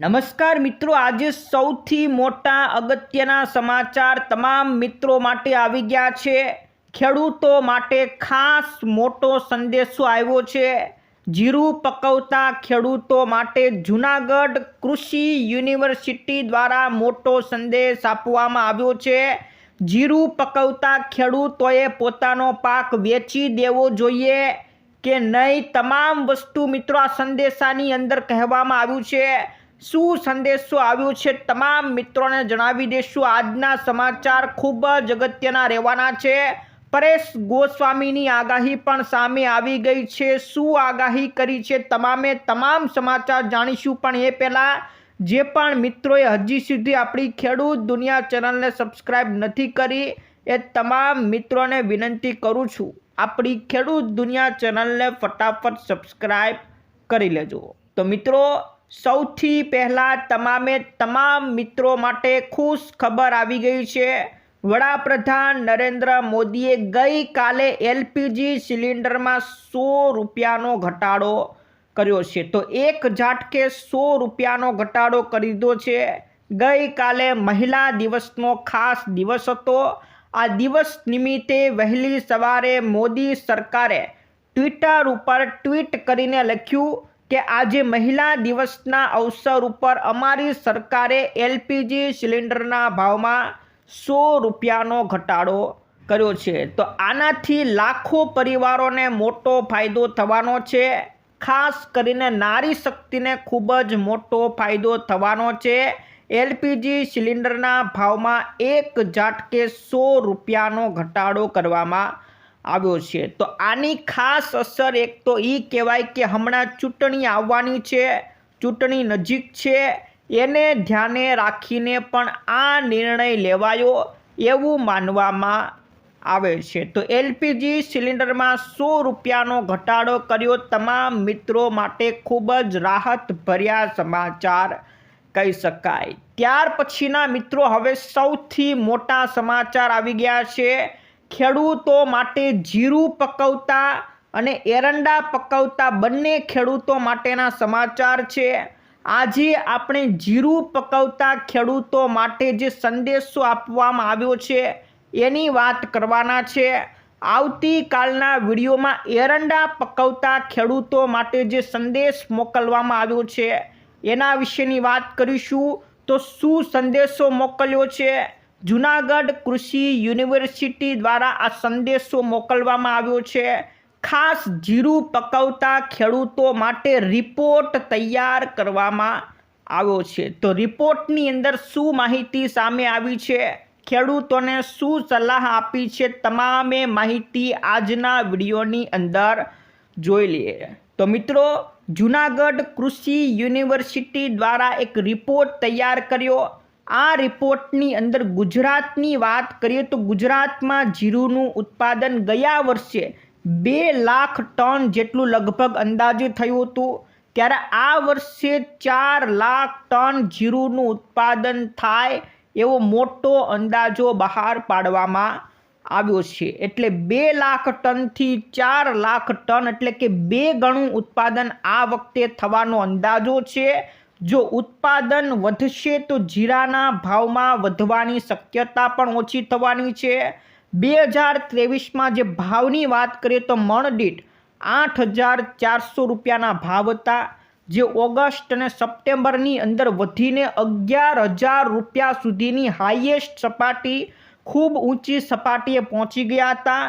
નમસ્કાર મિત્રો, આજે સૌથી મોટા અગત્યના સમાચાર તમામ મિત્રો માટે આવી ગયા છે. ખેડૂતો માટે ખાસ મોટો સંદેશો આવ્યો છે. જીરું પકવતા ખેડૂતો માટે જૂનાગઢ કૃષિ યુનિવર્સિટી દ્વારા મોટો સંદેશ આપવામાં આવ્યો છે. જીરું પકવતા ખેડૂતોએ પોતાનો પાક વેચી દેવો જોઈએ કે નહીં? તમામ વસ્તુ મિત્રો, આ સંદેશાની અંદર કહેવામાં આવ્યું છે. શું સંદેશો આવ્યો છે તમામ મિત્રોને જણાવી દઈશું આજના સમાચાર ખૂબ જ અગત્યના રહેવાના છે. પરેશ ગોસ્વામીની આગાહી પણ સામે આવી ગઈ છે. શું આગાહી કરી છે તમામે તમામ સમાચાર જાણીશું. પણ એ પહેલાં જે પણ મિત્રોએ હજી સુધી આપણી ખેડૂત દુનિયા ચેનલને સબસ્ક્રાઈબ નથી કરી એ તમામ મિત્રોને વિનંતી કરું છું. આપણી ખેડૂત દુનિયા ચેનલને ફટાફટ સબસ્ક્રાઈબ કરી લેજો. તો મિત્રો સૌથી પહેલાં તમામે તમામ મિત્રો માટે ખુશ ખબર આવી ગઈ છે. વડાપ્રધાન નરેન્દ્ર મોદીએ ગઈકાલે એલપીજી સિલિન્ડરમાં સો રૂપિયાનો ઘટાડો કર્યો છે. તો એક ઝાટકે સો રૂપિયાનો ઘટાડો કરી દીધો છે. ગઈકાલે મહિલા દિવસનો ખાસ દિવસ હતો. આ દિવસ નિમિત્તે વહેલી સવારે મોદી સરકારે ટ્વિટર ઉપર ટ્વીટ કરીને લખ્યું કે આજે મહિલા દિવસના અવસર ઉપર અમારી સરકારે એલપીજી સિલિન્ડરના ભાવમાં સો રૂપિયાનો ઘટાડો કર્યો છે. તો આનાથી લાખો પરિવારોને મોટો ફાયદો થવાનો છે. ખાસ કરીને નારી શક્તિને ખૂબ જ મોટો ફાયદો થવાનો છે. એલપીજી સિલિન્ડરના ભાવમાં એક ઝાટકે સો રૂપિયાનો ઘટાડો કરવામાં આવ્યો છે. તો આની ખાસ અસર એક તો એ કહેવાય કે હમણાં ચૂંટણી આવવાની છે, ચૂંટણી નજીક છે. એને ધ્યાને રાખીને પણ આ નિર્ણય લેવાયો એવું માનવામાં આવે છે. તો એલપીજી સિલિન્ડરમાં સો રૂપિયાનો ઘટાડો કર્યો. તમામ મિત્રો માટે ખૂબ જ રાહત ભર્યા સમાચાર કહી શકાય. ત્યાર પછીના મિત્રો હવે સૌથી મોટા સમાચાર આવી ગયા છે. ખેડૂતો માટે જીરું પકવતા અને એરંડા પકવતા બંને ખેડૂતો માટેના સમાચાર છે. આજે આપણે જીરું પકવતા ખેડૂતો માટે જે સંદેશો આપવામાં આવ્યો છે, એની વાત કરવાના છે. આવતીકાલના વિડીયોમાં એરંડા પકવતા ખેડૂતો માટે જે સંદેશ મોકલવામાં આવ્યો છે, એના વિશેની વાત કરીશું. તો શું સંદેશો મોકલ્યો છે? જુનાગઢ કૃષિ યુનિવર્સિટી દ્વારા આ સંદેશો મોકલવામાં આવ્યો છે. ખાસ જીરું પકવતા ખેડૂતો માટે રિપોર્ટ તૈયાર કરવામાં આવ્યો છે. તો રિપોર્ટની અંદર શું માહિતી સામે આવી છે? ખેડૂતોને શું સલાહ આપી છે? તમામે માહિતી આજના વિડીયોની અંદર જોઈ લઈએ. તો મિત્રો, જુનાગઢ કૃષિ યુનિવર્સિટી દ્વારા એક રિપોર્ટ તૈયાર કર્યો. આ રિપોર્ટની અંદર ગુજરાતની વાત કરીએ તો ગુજરાતમાં જીરુનું ઉત્પાદન ગયા વર્ષે બે લાખ ટન જેટલું લગભગ અંદાજે થયું હતું. ત્યારે આ વર્ષે ચાર લાખ ટન જીરુનું ઉત્પાદન થાય એવો મોટો અંદાજો બહાર પાડવામાં આવ્યો છે. એટલે બે લાખ ટનથી ચાર લાખ ટન એટલે કે બે ગણું ઉત્પાદન આ વખતે થવાનો અંદાજો છે. જો ઉત્પાદન વધશે તો જીરાના ભાવમાં વધવાની શક્યતા પણ ઓછી થવાની છે. બે હજાર ત્રેવીસમાં જે ભાવની વાત કરીએ તો મણ દીઠ આઠ હજાર ચારસો રૂપિયાના ભાવ હતા, જે ઓગસ્ટ અને સપ્ટેમ્બરની અંદર વધીને અગિયાર હજાર રૂપિયા સુધીની હાઈએસ્ટ સપાટી, ખૂબ ઊંચી સપાટીએ પહોંચી ગયા હતા.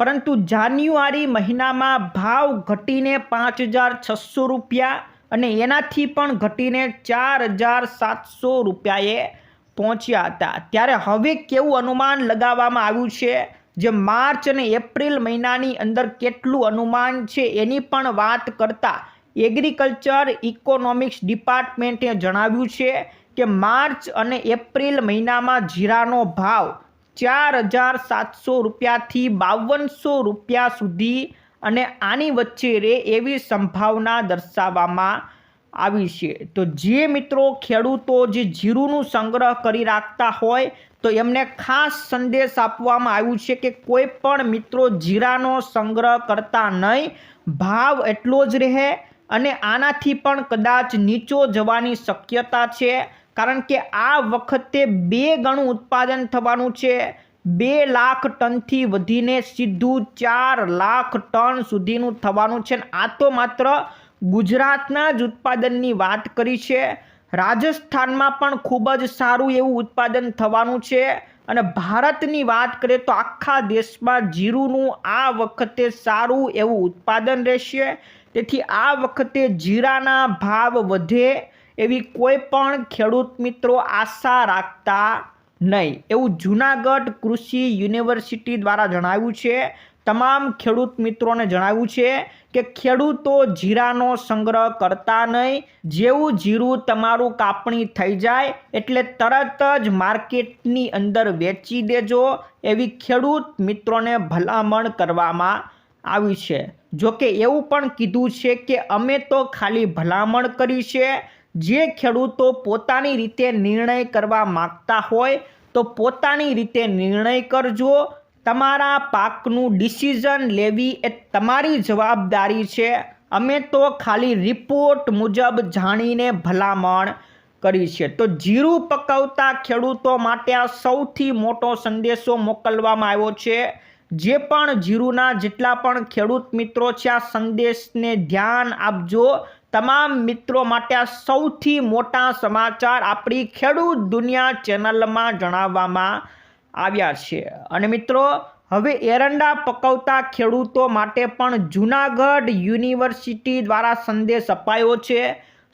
પરંતુ જાન્યુઆરી મહિનામાં ભાવ ઘટીને પાંચ હજાર છસો રૂપિયા અને એનાથી પણ ઘટીને ચાર હજાર સાતસો રૂપિયાએ પહોંચ્યા હતા. ત્યારે હવે કેવું અનુમાન લગાવવામાં આવ્યું છે? જે માર્ચ અને એપ્રિલ મહિનાની અંદર કેટલું અનુમાન છે એની પણ વાત કરતાં એગ્રીકલ્ચર ઇકોનોમિક્સ ડિપાર્ટમેન્ટે જણાવ્યું છે કે માર્ચ અને એપ્રિલ મહિનામાં જીરાનો ભાવ ચાર હજાર સાતસો રૂપિયાથી બાવનસો રૂપિયા સુધી અને આની વચ્ચે રહે એવી સંભાવના દર્શાવવામાં આવી છે. તો જે મિત્રો ખેડૂતો જે જીરુંનું સંગ્રહ કરી રાખતા હોય, તો એમને ખાસ સંદેશ આપવામાં આવ્યું છે કે કોઈ પણ મિત્રો જીરાનો સંગ્રહ કરતા નહીં, ભાવ એટલો જ રહે અને આનાથી પણ કદાચ નીચો જવાની શક્યતા છે. કારણ કે આ વખતે બે ગણું ઉત્પાદન થવાનું છે. બે લાખ ટનથી વધીને સીધું ચાર લાખ ટન સુધીનું થવાનું છે. આ તો માત્ર ગુજરાતના જ ઉત્પાદનની વાત કરી છે. રાજસ્થાનમાં પણ ખૂબ જ સારું એવું ઉત્પાદન થવાનું છે. અને ભારતની વાત કરીએ તો આખા દેશમાં જીરુનું આ વખતે સારું એવું ઉત્પાદન રહેશે. તેથી આ વખતે જીરાના ભાવ વધે એવી કોઈ પણ ખેડૂત મિત્રો આશા રાખતા નહીં. એવું જૂનાગઢ કૃષિ યુનિવર્સિટી દ્વારા જણાવ્યું છે. તમામ ખેડૂત મિત્રોને જણાવ્યું છે કે ખેડૂતો જીરાનો સંગ્રહ કરતા નહીં. જેવું જીરું તમારું કાપણી થઈ જાય એટલે તરત જ માર્કેટની અંદર વેચી દેજો એવી ખેડૂત મિત્રોને ભલામણ કરવામાં આવી છે. જોકે એવું પણ કીધું છે કે અમે તો ખાલી ભલામણ કરી છે જે ખેડૂતો પોતાની રીતે નિર્ણય કરવા માગતા હોય તો પોતાની રીતે નિર્ણય કરજો. તમારા પાકનું ડિસિઝન લેવી એ તમારી જવાબદારી છે. અમે તો ખાલી રિપોર્ટ મુજબ જાણીને ભલામણ કરી છે. તો જીરું પકવતા ખેડૂતો માટે આ સૌથી મોટો સંદેશો મોકલવામાં આવ્યો છે. જે પણ જીરુના જેટલા પણ ખેડૂત મિત્રો છે, આ સંદેશને ધ્યાન આપજો. તમામ મિત્રો માટે આ સૌથી મોટા સમાચાર આપણી ખેડૂત દુનિયા ચેનલમાં જણાવવામાં આવ્યા છે. અને મિત્રો, હવે એરંડા પકવતા ખેડૂતો માટે પણ જૂનાગઢ યુનિવર્સિટી દ્વારા સંદેશ અપાયો છે.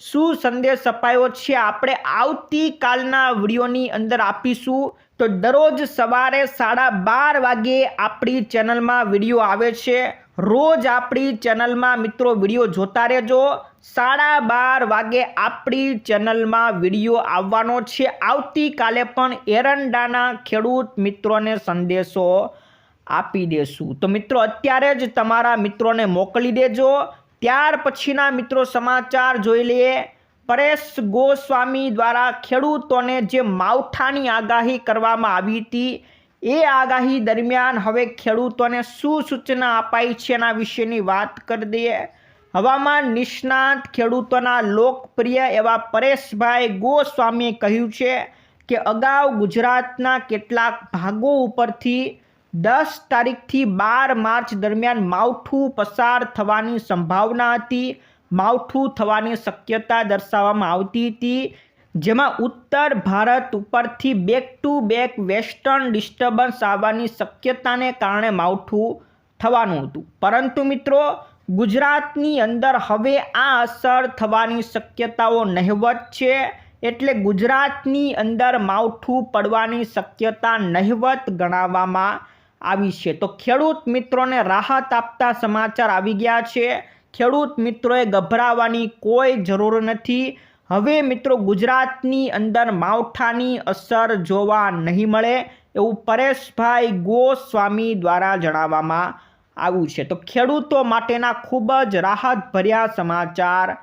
શું સંદેશ અપાયો છે આપણે આવતીકાલના વિડીયોની અંદર આપીશું. તો દરરોજ સવારે સાડા બાર વાગે આપણી ચેનલમાં વીડિયો આવે છે. રોજ આપણી ચેનલમાં મિત્રો વીડિયો જોતા રહેજો. સાડા બાર વાગે આપણી ચેનલમાં વીડિયો આવવાનો છે. આવતીકાલે પણ એરંડાના ખેડૂત મિત્રોને સંદેશો આપી દેશું. તો મિત્રો, અત્યારે જ તમારા મિત્રોને મોકલી દેજો. ત્યાર પછીના મિત્રો, સમાચાર જોઈ લઈએ. પરેશ ગોસ્વામી દ્વારા ખેડૂતોને જે માવઠાની આગાહી કરવામાં આવી હતી, એ આગાહી દરમિયાન હવે ખેડૂતોને શું સૂચના અપાઈ છે એના વિશેની વાત કરી દઈએ. હવામાન નિષ્ણાત ખેડૂતોના લોકપ્રિય એવા પરેશભાઈ ગોસ્વામીએ કહ્યું છે કે અગાઉ ગુજરાતના કેટલાક ભાગો ઉપરથી દસ તારીખથી બાર માર્ચ દરમિયાન માવઠું પસાર થવાની સંભાવના હતી. માવઠું થવાની શક્યતા દર્શાવવામાં આવતી હતી. જેમાં ઉત્તર ભારત ઉપરથી back to back western disturbance આવવાની શક્યતાને કારણે માવઠું થવાનું હતું. પરંતુ મિત્રો ગુજરાતની અંદર હવે આ અસર થવાની શક્યતાઓ નહિવત છે, એટલે ગુજરાતની અંદર માવઠું પડવાની શક્યતા નહિવત ગણાવવામાં આવી છે. તો ખેડૂત મિત્રોને રાહત આપતા સમાચાર આવી ગયા છે. ખેડૂત મિત્રોએ ગભરાવાની કોઈ જરૂર નથી. હવે મિત્રો ગુજરાતની અંદર માવઠાની અસર જોવા નહીં મળે એવું પરેશભાઈ ગોસ્વામી દ્વારા જણાવવામાં આવ્યું છે. તો ખેડૂતો માટેના ખૂબ જ રાહતભર્યા સમાચાર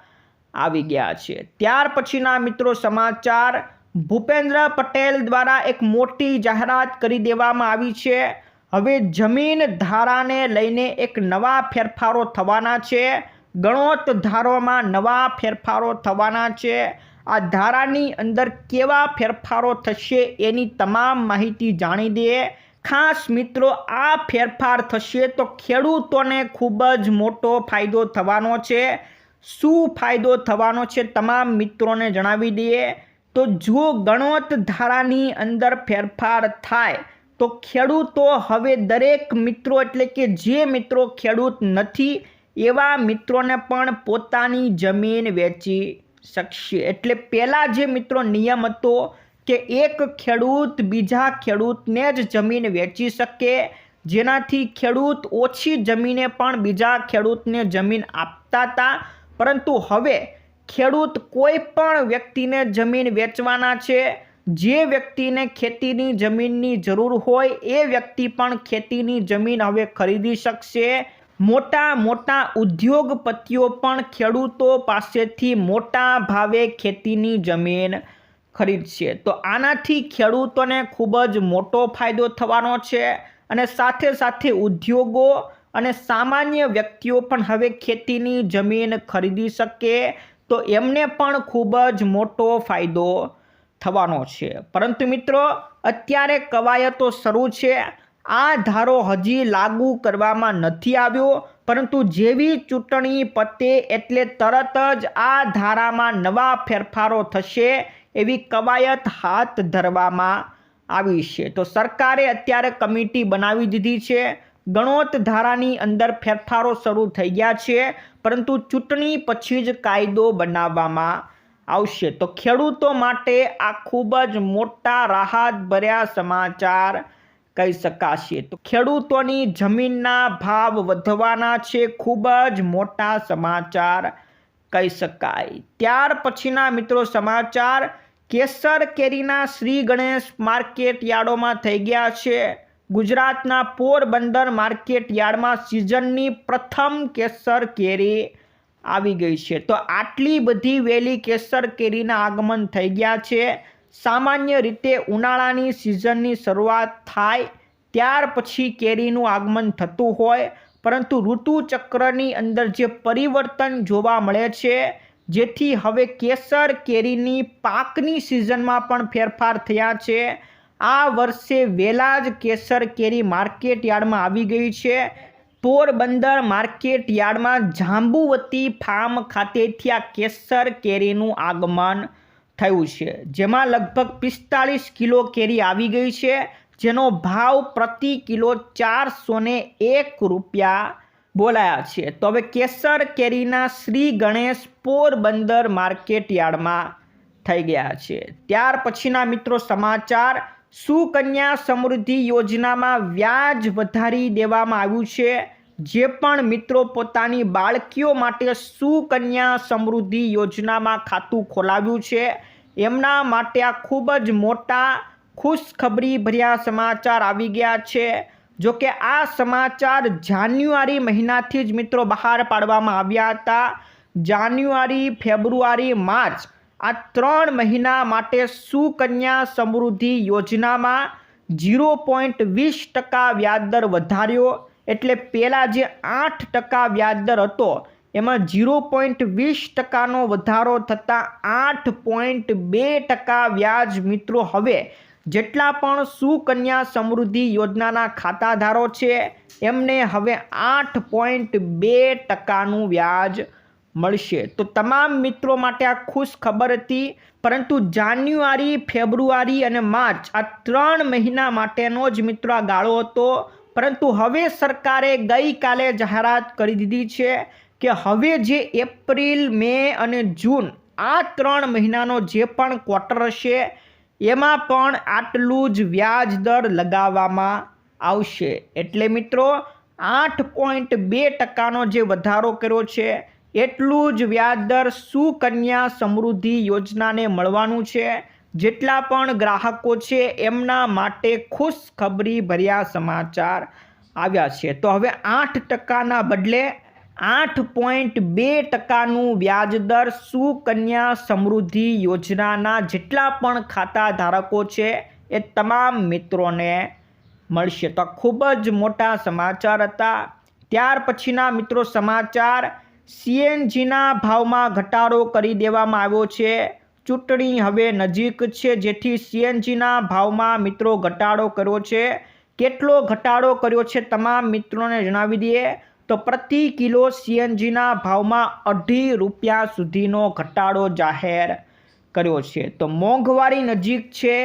આવી ગયા છે. ત્યાર પછીના મિત્રો સમાચાર. ભૂપેન્દ્ર પટેલ દ્વારા એક મોટી જાહેરાત કરી દેવામાં આવી છે. હવે જમીન ધારાને લઈને એક નવા ફેરફારો થવાના છે. ગણોત ધારોમાં નવા ફેરફારો થવાના છે. આ ધારાની અંદર કેવા ફેરફારો થશે એની તમામ માહિતી જાણી દઈએ ખાસ મિત્રો, આ ફેરફાર થશે તો ખેડૂતોને ખૂબ જ મોટો ફાયદો થવાનો છે. શું ફાયદો થવાનો છે તમામ મિત્રોને જણાવી દઈએ. તો જો ગણોત ધારાની અંદર ફેરફાર થાય, તો ખેડૂતો હવે દરેક મિત્રો, એટલે કે જે મિત્રો ખેડૂત નથી, એવા મિત્રોને પણ પોતાની જમીન વેચી શકશે. એટલે પહેલાં જે મિત્રો નિયમ હતો કે એક ખેડૂત બીજા ખેડૂતને જ જમીન વેચી શકે, જેનાથી ખેડૂત ઓછી જમીને પણ બીજા ખેડૂતને જમીન આપતા હતા પરંતુ હવે ખેડૂત કોઈ પણ વ્યક્તિને જમીન વેચવાના છે, જે વ્યક્તિને ખેતીની જમીનની જરૂર હોય એ વ્યક્તિ પણ ખેતીની જમીન હવે ખરીદી શકશે. મોટા મોટા ઉદ્યોગપતિઓ પણ ખેડૂતો પાસેથી મોટા ભાવે ખેતીની જમીન ખરીદશે તો આનાથી ખેડૂતોને ખૂબ જ મોટો ફાયદો થવાનો છે અને સાથે સાથે ઉદ્યોગો અને સામાન્ય વ્યક્તિઓ પણ હવે ખેતીની જમીન ખરીદી શકે તો એમને પણ ખૂબ જ મોટો ફાયદો થવાનો છે. પરંતુ મિત્રો, અત્યારે કવાયતો શરૂ છે આ ધારો હજી લાગુ કરવામાં નથી આવ્યો, પરંતુ જેવી ચૂંટણી પતે એટલે તરત જ આ ધારામાં નવા ફેરફારો થશે એવી કવાયત હાથ ધરવામાં આવી છે. તો સરકારે અત્યારે કમિટી બનાવી દીધી છે. ગણોત ધારાની અંદર ફેરફારો શરૂ થઈ ગયા છે, પરંતુ ચૂંટણી પછી જ કાયદો બનાવવામાં આવશે. તો ખેડૂતો માટે આ ખૂબ જ મોટા રાહત ભર્યા સમાચાર કહી શકાશે. તો ખેડૂતોની જમીનના ભાવ વધવાના છે, ખૂબ જ મોટા સમાચાર કહી શકાય. ત્યાર પછીના મિત્રો સમાચાર, કેસર કેરીના શ્રી ગણેશ માર્કેટ યાર્ડોમાં થઈ ગયા છે. ગુજરાતના પોરબંદર માર્કેટ યાર્ડમાં સિઝનની પ્રથમ કેસર કેરી આવી ગઈ છે. તો આટલી બધી વહેલી કેસર કેરીના આગમન થઈ ગયા છે. સામાન્ય રીતે ઉનાળાની સિઝનની શરૂઆત થાય ત્યાર પછી કેરીનું આગમન થતું હોય, પરંતુ ઋતુચક્રની અંદર જે પરિવર્તન જોવા મળે છે, જેથી હવે કેસર કેરીની પાકની સિઝનમાં પણ ફેરફાર થયા છે. આ વર્ષે વહેલા જ કેસર કેરી માર્કેટ યાર્ડમાં આવી ગઈ છે. પોરબંદર માર્કેટ યાર્ડમાં જાંબુવતી ફાર્મ ખાતેથી આ કેસર કેરીનું આગમન થયું છે. જેમાં લગભગ પિસ્તાળીસ કિલો કેરી આવી ગઈ છે, જેનો ભાવ પ્રતિ કિલો ચારસો એક રૂપિયા બોલાયા છે. તો હવે કેસર કેરીના શ્રી ગણેશ પોરબંદર માર્કેટ યાર્ડમાં થઈ ગયા છે. ત્યાર પછીના મિત્રો સમાચાર, સુકન્યા સમૃદ્ધિ યોજનામાં વ્યાજ વધારી દેવામાં આવ્યું છે. જે પણ મિત્રો પોતાની બાળકીઓ માટે સુકન્યા સમૃદ્ધિ યોજનામાં ખાતું ખોલાવ્યું છે એમના માટે આ ખૂબ જ મોટા ખુશખબરી ભર્યા સમાચાર આવી ગયા છે. જો કે આ સમાચાર જાન્યુઆરી મહિનાથી જ મિત્રો બહાર પાડવામાં આવ્યા હતા. જાન્યુઆરી, ફેબ્રુઆરી, માર્ચ આ ત્રણ મહિના માટે સુકન્યા સમૃદ્ધિ યોજનામાં ઝીરો પોઈન્ટ વીસ ટકા વ્યાજદર વધાર્યો. એટલે પહેલાં જે આઠ ટકા વ્યાજદર હતો એમાં ઝીરો પોઈન્ટ વીસ ટકાનો વધારો થતાં આઠ પોઈન્ટ બે ટકા વ્યાજ મિત્રો હવે જેટલા પણ સુકન્યા સમૃદ્ધિ યોજનાના ખાતાધારો છે, એમને હવે આઠ પોઈન્ટ બે ટકાનું વ્યાજ મળશે. તો તમામ મિત્રો માટે આ ખુશ ખબર હતી, પરંતુ જાન્યુઆરી, ફેબ્રુઆરી અને માર્ચ આ ત્રણ મહિના માટેનો જ મિત્રો આ ગાળો હતો. પરંતુ હવે સરકારે ગઈકાલે જાહેરાત કરી દીધી છે કે હવે જે એપ્રિલ, મે અને જૂન આ ત્રણ મહિનાનો જે પણ ક્વાર્ટર હશે, એમાં પણ આટલું જ વ્યાજ દર લગાવવામાં આવશે. એટલે મિત્રો, આઠ પોઈન્ટ બે ટકાનો જે વધારો કર્યો છે, એટલું જ વ્યાજદર સુકન્યા સમૃદ્ધિ યોજનાને મળવાનું છે. જેટલા પણ ગ્રાહકો છે, એમના માટે ખુશખબરી ભર્યા સમાચાર આવ્યા છે. તો હવે આઠ ટકાના બદલે આઠ પોઈન્ટ બે ટકાનું વ્યાજદર સુકન્યા સમૃદ્ધિ યોજનાના જેટલા પણ ખાતા ધારકો છે એ તમામ મિત્રોને મળશે. તો ખૂબ જ મોટા સમાચાર હતા. ત્યાર પછીના મિત્રો સમાચાર, સીએનજીના ભાવમાં ઘટાડો કરી દેવામાં આવ્યો છે. ચૂંટણી હવે નજીક છે, જેથી સીએનજીના ભાવમાં મિત્રો ઘટાડો કર્યો છે. કેટલો ઘટાડો કર્યો છે તમામ મિત્રોને જણાવી દઈએ. તો પ્રતિ કિલો સીએનજીના ભાવમાં અઢી રૂપિયા સુધીનો ઘટાડો જાહેર કર્યો છે. તો મોંઘવારી નજીક છે,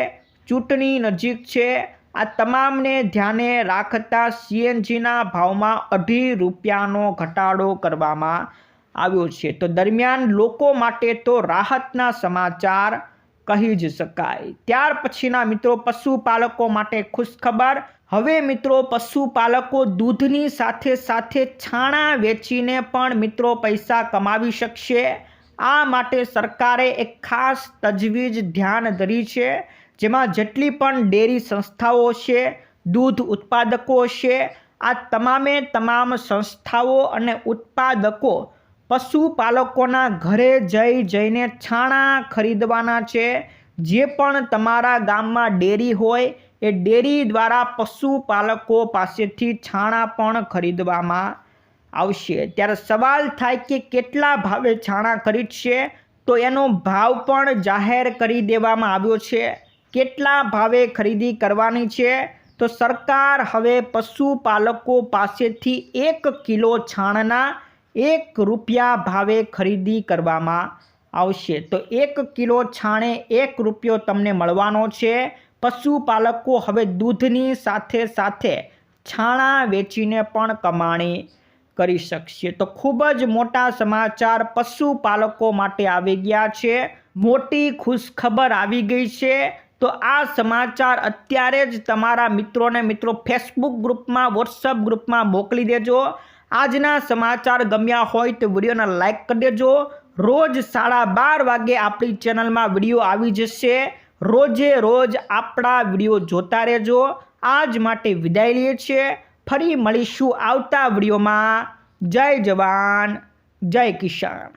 ચૂંટણી નજીક છે, આ તમામને ધ્યાને રાખતા સીએનજીના ભાવમાં અઢી રૂપિયાનો ઘટાડો કરવામાં આવ્યો છે. તો દરમિયાન લોકો માટે તો રાહતના સમાચાર કહી જ શકાય. ત્યાર પછીના મિત્રો, પશુપાલકો માટે ખુશખબર હવે મિત્રો પશુપાલકો દૂધની સાથે સાથે છાણા વેચીને પણ મિત્રો પૈસા કમાવી શકશે. આ માટે સરકારે એક ખાસ તજવીજ ધ્યાન ધરી છે, જેમાં જેટલી પણ ડેરી સંસ્થાઓ છે, દૂધ ઉત્પાદકો છે, આ તમામે તમામ સંસ્થાઓ અને ઉત્પાદકો પશુપાલકોના ઘરે જઈ જઈને છાણા ખરીદવાના છે. જે પણ તમારા ગામમાં ડેરી હોય એ ડેરી દ્વારા પશુપાલકો પાસેથી છાણા પણ ખરીદવામાં આવશે. ત્યારે સવાલ થાય કે કેટલા ભાવે છાણા ખરીદશે? તો એનો ભાવ પણ જાહેર કરી દેવામાં આવ્યો છે. કેટલા ભાવે ખરીદી કરવાની છે? તો સરકાર હવે પશુપાલકો પાસેથી એક કિલો છાણના એક રૂપિયા ભાવે ખરીદી કરવામાં આવશે. તો એક કિલો છાણે એક રૂપિયો તમને મળવાનો છે. પશુપાલકો હવે દૂધની સાથે સાથે છાણા વેચીને પણ કમાણી કરી શકશે. તો ખૂબ જ મોટા સમાચાર પશુપાલકો માટે આવી ગયા છે. મોટી ખુશખબર આવી ગઈ છે. તો આ સમાચાર અત્યારે જ તમારા મિત્રોને મિત્રો ફેસબુક ગ્રુપમાં વોટ્સઅપ ગ્રુપમાં મોકલી દેજો. આજના સમાચાર ગમ્યા હોય તો વિડીયોને લાઇક કરી દેજો. રોજ સાડા બાર વાગે આપણી ચેનલમાં વીડિયો આવી જશે. રોજે રોજ આપણા વીડિયો જોતા રહેજો. આજ માટે વિદાય લઈએ છીએ. ફરી મળીશું આવતા વિડીયોમાં. જય જવાન, જય કિસાન.